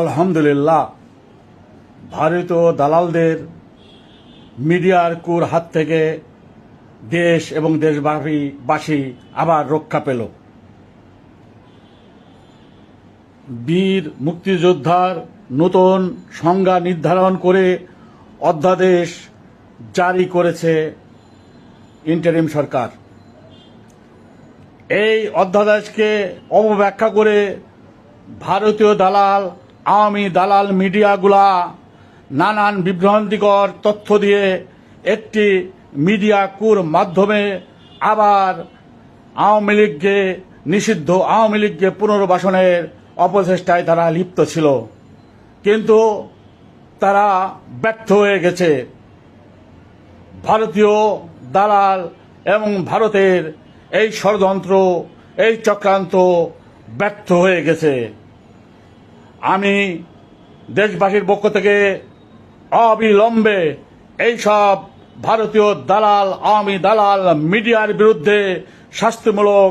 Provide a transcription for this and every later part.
আলহামদুলিল্লাহ, ভারতীয় দালালদের মিডিয়ার কুর হাত থেকে দেশ এবং দেশবাসী আবার রক্ষা পেল। বীর মুক্তিযোদ্ধার নতুন সংজ্ঞা নির্ধারণ করে অধ্যাদেশ জারি করেছে ইন্টারিম সরকার। এই অধ্যাদেশকে অবব্যাখ্যা করে ভারতীয় দালাল আওয়ামী দালাল মিডিয়াগুলা নানান বিভ্রান্তিকর তথ্য দিয়ে একটি মিডিয়া কুর মাধ্যমে আবার আওয়ামী লীগকে নিষিদ্ধ, আওয়ামী লীগকে পুনর্বাসনের অপচেষ্টায় তারা লিপ্ত ছিল। কিন্তু তারা ব্যর্থ হয়ে গেছে। ভারতীয় দালাল এবং ভারতের এই ষড়যন্ত্র, এই চক্রান্ত ব্যর্থ হয়ে গেছে। আমি দেশবাসীর পক্ষ থেকে অবিলম্বে এইসব ভারতীয় দালাল, আওয়ামী দালাল মিডিয়ার বিরুদ্ধে শাস্তিমূলক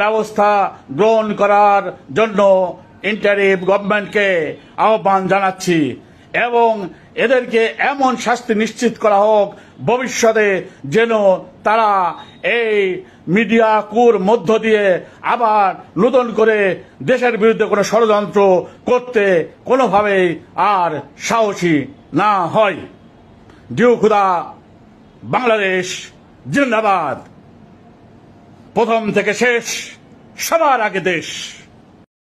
ব্যবস্থা গ্রহণ করার জন্য ইন্টারিম গভর্নমেন্টকে আহ্বান জানাচ্ছি। এবং এদেরকে এমন শাস্তি নিশ্চিত করা হোক ভবিষ্যতে যেন তারা এই মিডিয়া কুর মধ্য দিয়ে আবার নতুন করে দেশের বিরুদ্ধে কোনো ষড়যন্ত্র করতে কোনোভাবেই আর সাহসী না হয়। ডিউ খুদা, বাংলাদেশ জিন্দাবাদ। প্রথম থেকে শেষ, সবার আগে দেশ।